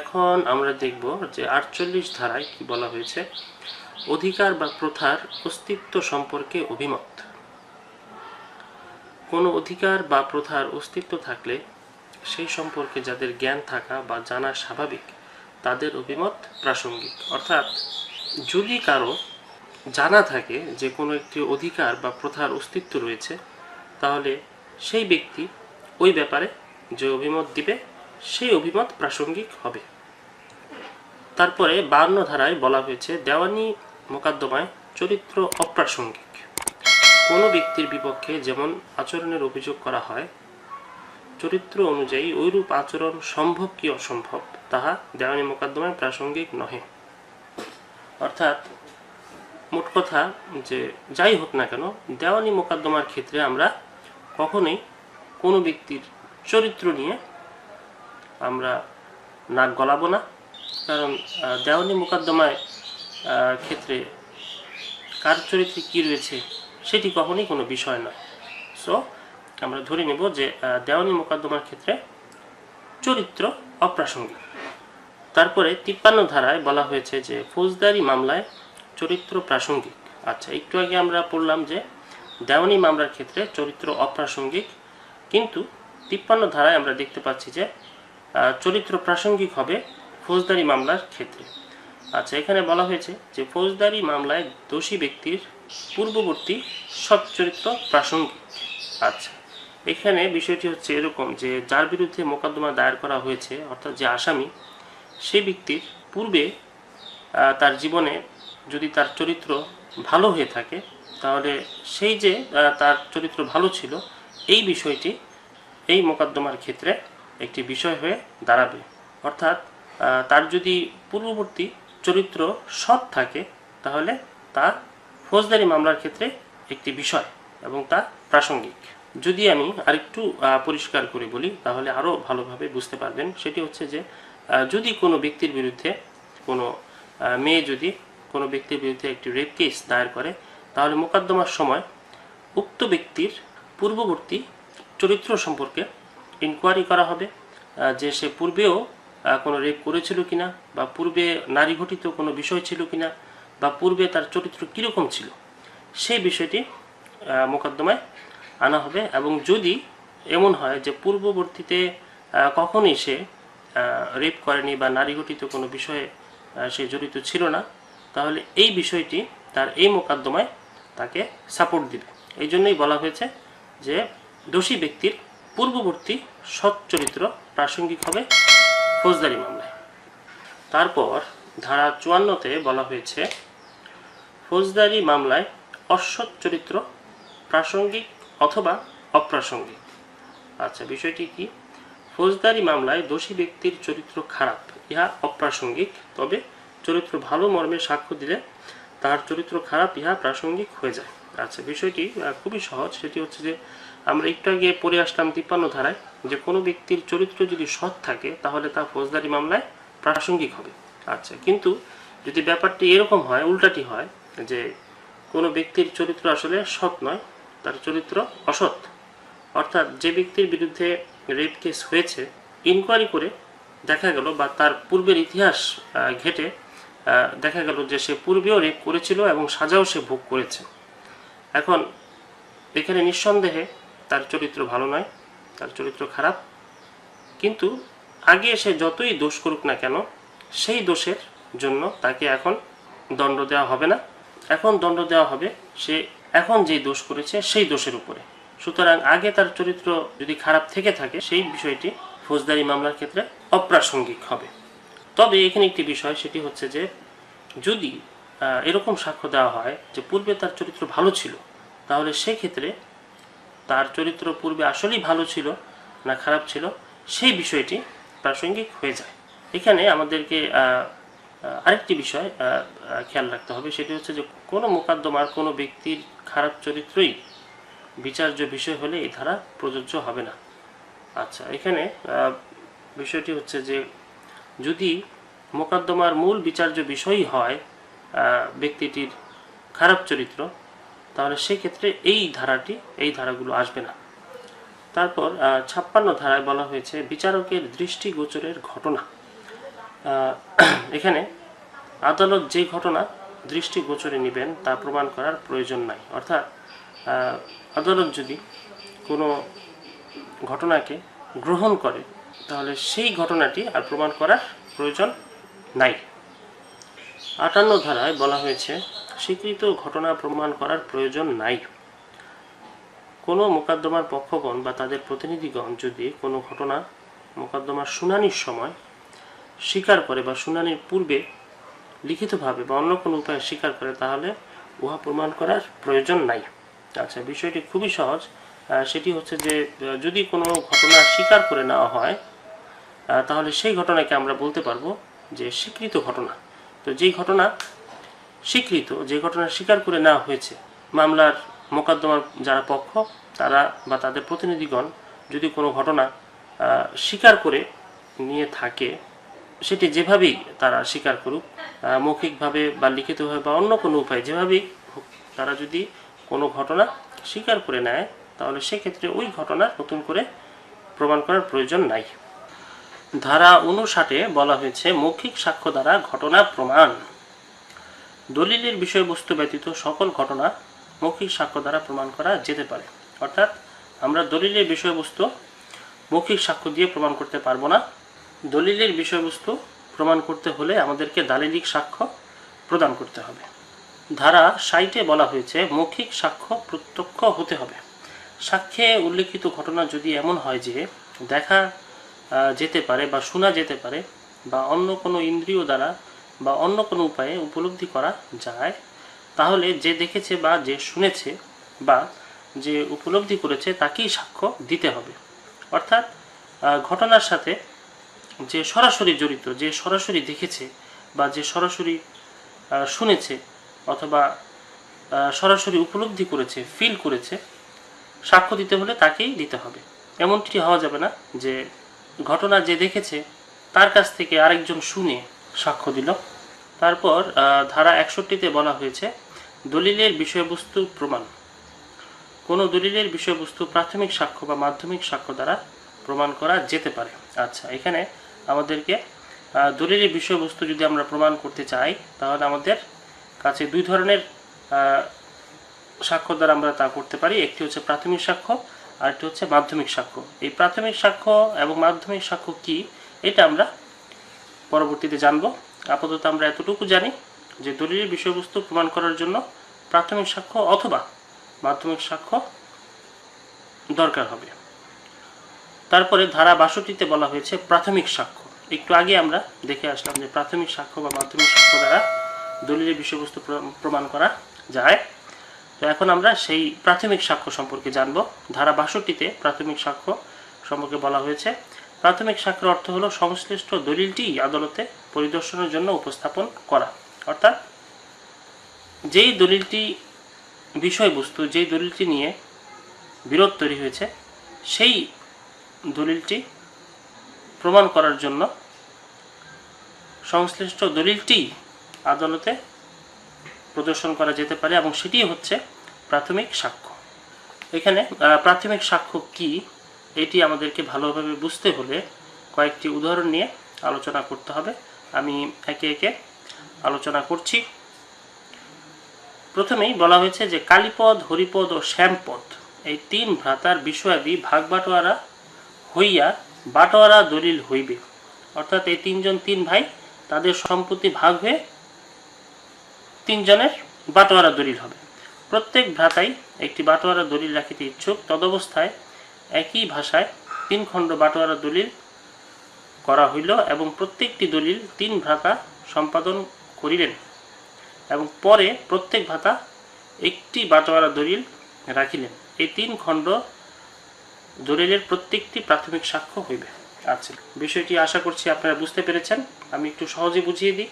এখন আমরা দেখব যে আটচল্লিশ ধারায় কি বলা হয়েছে। অধিকার বা প্রথার অস্তিত্ব সম্পর্কে অভিমত। কোনো অধিকার বা প্রথার অস্তিত্ব থাকলে সেই সম্পর্কে যাদের জ্ঞান থাকা বা জানা স্বাভাবিক, তাদের অভিমত প্রাসঙ্গিক। অর্থাৎ যদি কারও জানা থাকে যে কোনো একটি অধিকার বা প্রথার অস্তিত্ব রয়েছে, তাহলে সেই ব্যক্তি ওই ব্যাপারে যে অভিমত দিবে, সেই অভিমত প্রাসঙ্গিক হবে। তারপরে বান্ন ধারায় বলা হয়েছে, দেওয়ানি মোকদ্দমায় চরিত্র অপ্রাসঙ্গিক। কোনো ব্যক্তির বিপক্ষে যেমন আচরণের অভিযোগ করা হয়, চরিত্র অনুযায়ী ঐরূপ আচরণ সম্ভব কি অসম্ভব, তাহা দেওয়ানি মোকদ্দমায় প্রাসঙ্গিক নহে। অর্থাৎ মোট কথা যে, যাই হোক না কেন, দেওয়ানি মোকদ্দমার ক্ষেত্রে আমরা কখনোই কোনো ব্যক্তির চরিত্র নিয়ে আমরা নাক গলাবো না কারণ দেওয়ানি মোকদ্দমায় ক্ষেত্রে কার চরিত্রে কী রয়েছে সেটি কখনোই কোনো বিষয় না সো আমরা ধরে নেব যে দেওয়ানি মোকদ্দমার ক্ষেত্রে চরিত্র অপ্রাসঙ্গিক। তারপরে তিপ্পান্ন ধারায় বলা হয়েছে যে, ফৌজদারি মামলায় চরিত্র প্রাসঙ্গিক। আচ্ছা একটু আগে আমরা পড়লাম যে, দেওয়ানি মামলার ক্ষেত্রে চরিত্র অপ্রাসঙ্গিক, কিন্তু তিপ্পান্ন ধারায় আমরা দেখতে পাচ্ছি যে চরিত্র প্রাসঙ্গিক হবে ফৌজদারি মামলার ক্ষেত্রে। আচ্ছা এখানে বলা হয়েছে যে ফৌজদারি মামলায় দোষী ব্যক্তির পূর্ববর্তী সৎ চরিত্র প্রাসঙ্গিক। আচ্ছা এখানে বিষয়টি হচ্ছে এরকম যে যার বিরুদ্ধে মোকদ্দমা দায়ের করা হয়েছে, অর্থাৎ যে আসামি সেই ব্যক্তির পূর্বে তার জীবনে যদি তার চরিত্র ভালো হয়ে থাকে, তাহলে সেই যে তার চরিত্র ভালো ছিল, এই বিষয়টি, এই মোকদ্দমার ক্ষেত্রে একটি বিষয় হয়ে দাঁড়াবে। অর্থাৎ তার যদি পূর্ববর্তী চরিত্র সৎ থাকে, তাহলে তা ফৌজদারি মামলার ক্ষেত্রে একটি বিষয় এবং তা প্রাসঙ্গিক। যদি আমি আরেকটু পরিষ্কার করে বলি, তাহলে আরও ভালোভাবে বুঝতে পারবেন। সেটি হচ্ছে যে যদি কোনো ব্যক্তির বিরুদ্ধে কোনো মেয়ে যদি কোনো ব্যক্তির বিরুদ্ধে একটি রেপ কেস দায়ের করে, তাহলে মোকদ্দমার সময় উক্ত ব্যক্তির পূর্ববর্তী চরিত্র সম্পর্কে ইনকোয়ারি করা হবে। যে সে পূর্বেও কোনো রেপ করেছিল কিনা? বা পূর্বে নারী ঘটিত কোনো বিষয় ছিল কিনা? বা পূর্বে তার চরিত্র কীরকম ছিল? সেই বিষয়টি মোকদ্দমায় আনা হবে। এবং যদি এমন হয় যে পূর্ববর্তীতে কখনই সে রেপ করেনি বা নারী ঘটিত কোনো বিষয়ে সে জড়িত ছিল না, তাহলে এই বিষয়টি তার এই মোকদ্দমায় তাকে সাপোর্ট দিবে। এই জন্যই বলা হয়েছে যে দোষী ব্যক্তির পূর্ববর্তী সৎ চরিত্র প্রাসঙ্গিক হবে। ফৌজদারি মামলায়। তারপর ধারা চুয়ান্নতে বলা হয়েছে, ফৌজদারি মামলায় অসৎ চরিত্র, প্রাসঙ্গিক অথবা অপ্রাসঙ্গিক। আচ্ছা বিষয়টি কি? ফৌজদারি মামলায় দোষী ব্যক্তির চরিত্র খারাপ, ইহা অপ্রাসঙ্গিক, তবে চরিত্র ভালো মর্মে সাক্ষ্য দিলে তার চরিত্র খারাপ, ইহা প্রাসঙ্গিক হয়ে যায়। আচ্ছা বিষয়টি খুবই সহজ। সেটি হচ্ছে যে আমরা একটু আগে পড়ে আসলাম তিপ্পান্ন ধারায় যে কোনো ব্যক্তির চরিত্র যদি সৎ থাকে, তাহলে তা ফৌজদারি মামলায় প্রাসঙ্গিক হবে। আচ্ছা কিন্তু যদি ব্যাপারটি এরকম হয়, উল্টাটি হয়, যে কোনো ব্যক্তির চরিত্র আসলে সৎ নয়, তার চরিত্র অসৎ, অর্থাৎ যে ব্যক্তির বিরুদ্ধে রেপ কেস হয়েছে ইনকোয়ারি করে দেখা গেল বা তার পূর্বের ইতিহাস ঘেটে দেখা গেল যে সে পূর্বেও রেপ করেছিল এবং সাজাও সে ভোগ করেছে। এখন, এখানে নিঃসন্দেহে তার চরিত্র ভালো নয়, তার চরিত্র খারাপ। কিন্তু আগে সে যতই দোষ করুক না কেন, সেই দোষের জন্য তাকে এখন দণ্ড দেওয়া হবে না। এখন দণ্ড দেওয়া হবে সে এখন যেই দোষ করেছে সেই দোষের উপরে। সুতরাং আগে তার চরিত্র যদি খারাপ থেকে থাকে, সেই বিষয়টি ফৌজদারি মামলার ক্ষেত্রে অপ্রাসঙ্গিক হবে। তবে এখানে একটি বিষয়, সেটি হচ্ছে যে যদি এরকম সাক্ষ্য দেওয়া হয় যে পূর্বে তার চরিত্র ভালো ছিল, তাহলে সেক্ষেত্রে তার চরিত্র পূর্বে আসলেই ভালো ছিল না খারাপ ছিল, সেই বিষয়টি প্রাসঙ্গিক হয়ে যায়। এখানে আমাদেরকে আরেকটি বিষয় খেয়াল রাখতে হবে, সেটি হচ্ছে যে কোনো মোকদ্দমার কোনো ব্যক্তির খারাপ চরিত্রই বিচার্য বিষয় হলে এই ধারা প্রযোজ্য হবে না। আচ্ছা এখানে বিষয়টি হচ্ছে যে যদি মোকদ্দমার মূল বিচার্য বিষয়ই হয় ব্যক্তিটির খারাপ চরিত্র তাহলে সেক্ষেত্রে এই ধারাটি, এই ধারাগুলো আসবে না। তারপর ছাপ্পান্ন ধারায় বলা হয়েছে, বিচারকের দৃষ্টিগোচরের ঘটনা। এখানে আদালত যে ঘটনা দৃষ্টিগোচরে নেবেন, তা প্রমাণ করার প্রয়োজন নাই। অর্থাৎ আদালত যদি কোনো ঘটনাকে গ্রহণ করে, তাহলে সেই ঘটনাটি আর প্রমাণ করার প্রয়োজন নাই। আটান্ন ধারায় বলা হয়েছে স্বীকৃত ঘটনা প্রমাণ করার প্রয়োজন নাই। কোনো মোকদ্দমার পক্ষগণ বা তাদের প্রতিনিধিগণ যদি কোনো ঘটনা মোকদ্দমার শুনানির সময় স্বীকার করে বা শুনানির পূর্বে লিখিতভাবে বা অন্য কোনো উপায়ে স্বীকার করে, তাহলে উহা প্রমাণ করার প্রয়োজন নাই। আচ্ছা বিষয়টি খুবই সহজ। সেটি হচ্ছে যে যদি কোনো ঘটনা স্বীকার করে নেওয়া হয় তাহলে সেই ঘটনাকে আমরা বলতে পারব যে স্বীকৃত ঘটনা। তো যেই ঘটনা স্বীকৃত, যে ঘটনা স্বীকার করে নেওয়া হয়েছে, মামলার মোকদ্দমার যারা পক্ষ, তারা বা তাদের প্রতিনিধিগণ যদি কোনো ঘটনা স্বীকার করে নিয়ে থাকে, সেটি যেভাবেই তারা স্বীকার করুক মৌখিকভাবে বা লিখিতভাবে বা অন্য কোনো উপায় যেভাবেই তারা যদি কোনো ঘটনা স্বীকার করে নেয়, তাহলে সেক্ষেত্রে ওই ঘটনা নতুন করে প্রমাণ করার প্রয়োজন নাই। ধারা উনষাটে বলা হয়েছে, মৌখিক সাক্ষ্য দ্বারা ঘটনা প্রমাণ। দলিলের বিষয়বস্তু ব্যতীত সকল ঘটনা মৌখিক সাক্ষ্য দ্বারা প্রমাণ করা যেতে পারে। অর্থাৎ আমরা দলিলের বিষয়বস্তু মৌখিক সাক্ষ্য দিয়ে প্রমাণ করতে পারব না। দলিলের বিষয়বস্তু প্রমাণ করতে হলে আমাদেরকে দালিলিক সাক্ষ্য প্রদান করতে হবে। ধারা সাইটে বলা হয়েছে, মৌখিক সাক্ষ্য প্রত্যক্ষ হতে হবে। সাক্ষ্যে উল্লেখিত ঘটনা যদি এমন হয় যে দেখা যেতে পারে বা শোনা যেতে পারে বা অন্য কোনো ইন্দ্রিয় দ্বারা বা অন্য কোনো উপায়ে উপলব্ধি করা যায়, তাহলে যে দেখেছে বা যে শুনেছে বা যে উপলব্ধি করেছে তাকেই সাক্ষ্য দিতে হবে। অর্থাৎ ঘটনার সাথে যে সরাসরি জড়িত, যে সরাসরি দেখেছে বা যে সরাসরি শুনেছে অথবা সরাসরি উপলব্ধি করেছে ফিল করেছে, সাক্ষ্য দিতে হলে তাকেই দিতে হবে। এমনটি হওয়া যাবে না যে ঘটনা যে দেখেছে, তার কাছ থেকে আরেকজন শুনে সাক্ষ্য দিল। তারপর ধারা একষট্টিতে বলা হয়েছে, দলিলের বিষয়বস্তু প্রমাণ। কোনো দলিলের বিষয়বস্তু প্রাথমিক সাক্ষ্য বা মাধ্যমিক সাক্ষ্য দ্বারা প্রমাণ করা যেতে পারে। আচ্ছা এখানে আমাদেরকে দলিলের বিষয়বস্তু যদি আমরা প্রমাণ করতে চাই, তাহলে আমাদের কাছে দুই ধরনের সাক্ষ্য দ্বারা আমরা তা করতে পারি। একটি হচ্ছে প্রাথমিক সাক্ষ্য আর একটি হচ্ছে মাধ্যমিক সাক্ষ্য। এই প্রাথমিক সাক্ষ্য এবং মাধ্যমিক সাক্ষ্য কি, এটা আমরা পরবর্তীতে জানব। আপাতত আমরা এতটুকু জানি যে দলিলের বিষয়বস্তু প্রমাণ করার জন্য প্রাথমিক সাক্ষ্য অথবা মাধ্যমিক সাক্ষ্য দরকার হবে। তারপরে ধারা বাষট্টিতে বলা হয়েছে প্রাথমিক সাক্ষ্য। একটু আগে আমরা দেখে আসলাম যে প্রাথমিক সাক্ষ্য বা মাধ্যমিক সাক্ষ্য দ্বারা দলিলের বিষয়বস্তু প্রমাণ করা যায়। তো এখন আমরা সেই প্রাথমিক সাক্ষ্য সম্পর্কে জানব। ধারা বাষট্টিতে প্রাথমিক সাক্ষ্য সম্পর্কে বলা হয়েছে প্রাথমিক সাক্ষ্যের অর্থ হলো সংশ্লিষ্ট দলিলটি আদালতে পরিদর্শনের জন্য উপস্থাপন করা। অর্থাৎ যেই দলিলটি, বিষয়বস্তু, যেই দলিলটি নিয়ে বিরোধ তৈরি হয়েছে, সেই দলিলটি প্রমাণ করার জন্য সংশ্লিষ্ট দলিলটি আদালতে প্রদর্শন করা যেতে পারে এবং সেটি হচ্ছে প্রাথমিক সাক্ষ্য। এখানে প্রাথমিক সাক্ষ্য কি? এটি আমাদেরকে ভালোভাবে বুঝতে হলে কয়েকটি উদাহরণ নিয়ে আলোচনা করতে হবে। আমি একে একে আলোচনা করছি। প্রথমেই বলা হয়েছে যে কালীপদ, হরিপদ ও শ্যামপদ এই তিন ভ্রাতার বিষয়াদি ভাগ বাটোয়ারা হইয়া বাটোয়ারা দলিল হইবে। অর্থাৎ এই তিনজন তিন ভাই তাদের সম্পত্তি ভাগ হয়ে তিনজনের বাটোয়ারা দলিল হবে। প্রত্যেক ভ্রাতাই একটি বাটোয়ারা দলিল রাখিতে ইচ্ছুক। তদবস্থায় একই ভাষায় তিন খণ্ড বাটোয়ারা দলিল করা হইল এবং প্রত্যেকটি দলিল তিন ভ্রাতা সম্পাদন করিলেন এবং পরে প্রত্যেক ভাতা একটি বাটোয়ারা দলিল রাখিলেন। এই তিন খণ্ড দলিলের প্রত্যেকটি প্রাথমিক সাক্ষ্য হইবে। আচ্ছা বিষয়টি আশা করছি আপনারা বুঝতে পেরেছেন। আমি একটু সহজে বুঝিয়ে দিই।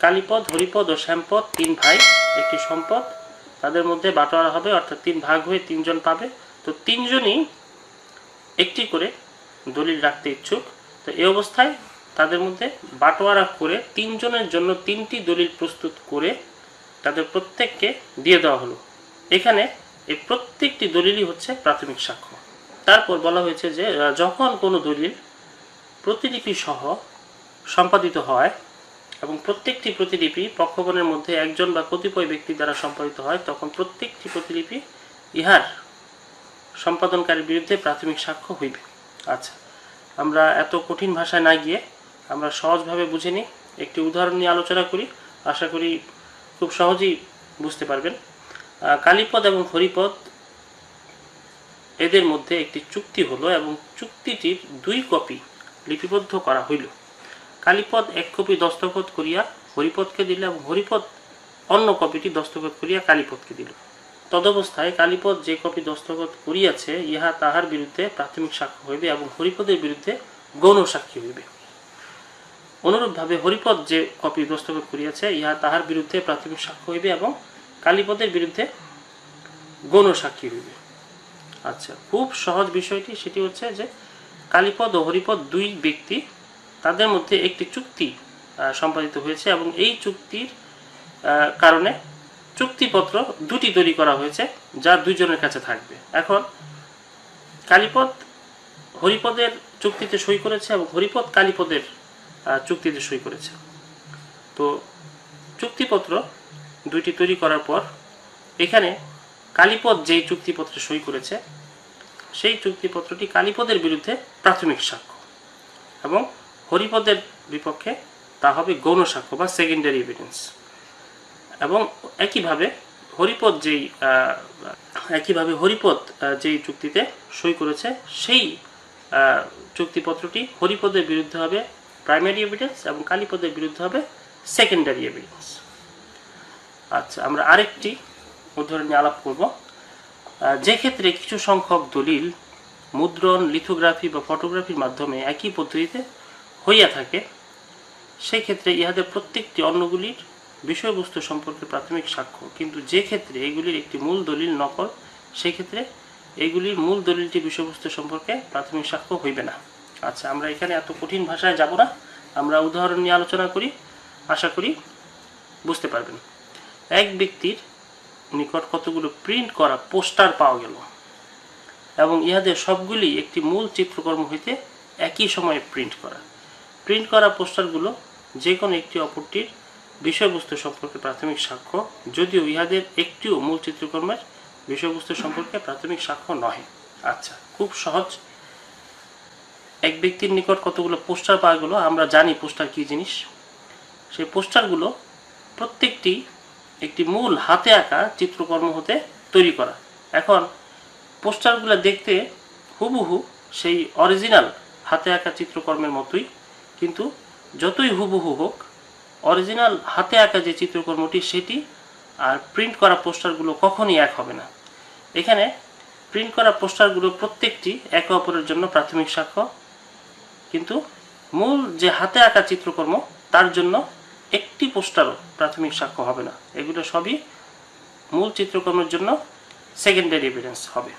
কালীপদ, হরিপদ ও শ্যামপদ তিন ভাই, একটি সম্পদ। তাদের মধ্যে বাটোয়ারা হবে, অর্থাৎ তিন ভাগ হয়ে তিনজন পাবে। তো তিনজনই একটি করে দলিল রাখতে ইচ্ছুক। তো এই অবস্থায় তাদের মধ্যে বাটোয়ারা করে তিনজনের জন্য তিনটি দলিল প্রস্তুত করে তাদের প্রত্যেককে দিয়ে দেওয়া হলো। এখানে এই প্রত্যেকটি দলিলই হচ্ছে প্রাথমিক সাক্ষ্য। তারপর বলা হয়েছে যে যখন কোনো দলিল প্রতিলিপি সহ সম্পাদিত হয় এবং প্রত্যেকটি প্রতিলিপি পক্ষগণের মধ্যে একজন বা কতিপয় ব্যক্তি দ্বারা সম্পাদিত হয়, তখন প্রত্যেকটি প্রতিলিপি ইহার সম্পাদনকারীর বিরুদ্ধে প্রাথমিক সাক্ষ্য হইবে। আচ্ছা আমরা এত কঠিন ভাষায় না গিয়ে আমরা সহজভাবে বুঝে নিই। একটি উদাহরণ নিয়ে আলোচনা করি। আশা করি খুব সহজেই বুঝতে পারবেন। কালীপদ এবং হরিপদ এদের মধ্যে একটি চুক্তি হলো এবং চুক্তিটির দুই কপি লিপিবদ্ধ করা হইল। কালীপদ এক কপি দস্তখত করিয়া হরিপদকে দিল এবং হরিপদ অন্য কপিটি দস্তখত করিয়া কালীপদকে দিল। তদবস্থায় কালীপদ যে কপি দস্তখত করিয়াছে, ইহা তাহার বিরুদ্ধে প্রাথমিক সাক্ষ্য হইবে এবং হরিপদের বিরুদ্ধে গৌণ সাক্ষী হইবে। অনুরূপভাবে হরিপদ যে কপি দস্তখত করিয়াছে, ইহা তাহার বিরুদ্ধে প্রাথমিক সাক্ষ্য হইবে এবং কালীপদের বিরুদ্ধে গৌণ সাক্ষী হইবে। আচ্ছা খুব সহজ বিষয়টি, সেটি হচ্ছে যে কালীপদ ও হরিপদ দুই ব্যক্তি, তাদের মধ্যে একটি চুক্তি সম্পাদিত হয়েছে এবং এই চুক্তির কারণে চুক্তিপত্র দুটি তৈরি করা হয়েছে যা দুইজনের কাছে থাকবে। এখন কালীপদ হরিপদের চুক্তিতে সই করেছে এবং হরিপদ কালীপদের চুক্তিতে সই করেছে। তো চুক্তিপত্র দুইটি তৈরি করার পর এখানে কালীপদ যেই চুক্তিপত্রে সই করেছে, সেই চুক্তিপত্রটি কালীপদের বিরুদ্ধে প্রাথমিক সাক্ষ্য এবং হরিপদের বিপক্ষে তা হবে গৌণ সাক্ষ্য বা সেকেন্ডারি এভিডেন্স এবং একইভাবে হরিপদ যেই একইভাবে হরিপদ যেই চুক্তিতে সই করেছে, সেই চুক্তিপত্রটি হরিপদের বিরুদ্ধে হবে প্রাইমারি এভিডেন্স এবং কালীপদের বিরুদ্ধে হবে সেকেন্ডারি এভিডেন্স আচ্ছা আমরা আরেকটি উদাহরণ নিয়ে আলাপ করব। যে ক্ষেত্রে কিছু সংখ্যক দলিল মুদ্রণ লিথোগ্রাফি বা ফটোগ্রাফির মাধ্যমে একই পদ্ধতিতে হইয়া থাকে, সেই ক্ষেত্রে ইহাদের প্রত্যেকটি অন্যগুলির বিষয়বস্তু সম্পর্কে প্রাথমিক সাক্ষ্য। কিন্তু যে ক্ষেত্রে এগুলির একটি মূল দলিল নকল সেই ক্ষেত্রে এইগুলির মূল দলিলটি বিষয়বস্তু সম্পর্কে প্রাথমিক সাক্ষ্য হইবে না। আচ্ছা আমরা এখানে এত কঠিন ভাষায় যাব না। আমরা উদাহরণ নিয়ে আলোচনা করি, আশা করি বুঝতে পারবেন। এক ব্যক্তির নিকট কতগুলো প্রিন্ট করা পোস্টার পাওয়া গেল এবং ইহাদের সবগুলি একটি মূল চিত্রকর্ম হইতে একই সময়ে প্রিন্ট করা। প্রিন্ট করা পোস্টারগুলো যে কোনো একটি অপরটির বিষয়বস্তু সম্পর্কে প্রাথমিক সাক্ষ্য, যদিও ইহাদের একটিও মূল চিত্রকর্মের বিষয়বস্তু সম্পর্কে প্রাথমিক সাক্ষ্য নহে। আচ্ছা খুব সহজ। এক ব্যক্তির নিকট কতগুলো পোস্টার পাওয়া গেল, আমরা জানি পোস্টার কী জিনিস। সেই পোস্টারগুলো প্রত্যেকটি একটি মূল হাতে আঁকা চিত্রকর্ম হতে তৈরি করা। এখন পোস্টারগুলো দেখতে হুবহু সেই অরিজিনাল হাতে আঁকা চিত্রকর্মের মতোই, কিন্তু যতই হুবহু হোক অরিজিনাল হাতে আঁকা যে চিত্রকর্মটি, সেটি আর প্রিন্ট করা পোস্টারগুলো কখনই এক হবে না। এখানে প্রিন্ট করা পোস্টারগুলো প্রত্যেকটি একে অপরের জন্য প্রাথমিক সাক্ষ্য। কিন্তু মূল যে হাতে আঁকা চিত্রকর্ম, তার জন্য একটি পোস্টারও প্রাথমিক সাক্ষ্য হবে না। এগুলো সবই মূল চিত্রকর্মের জন্য সেকেন্ডারি এভিডেন্স হবে।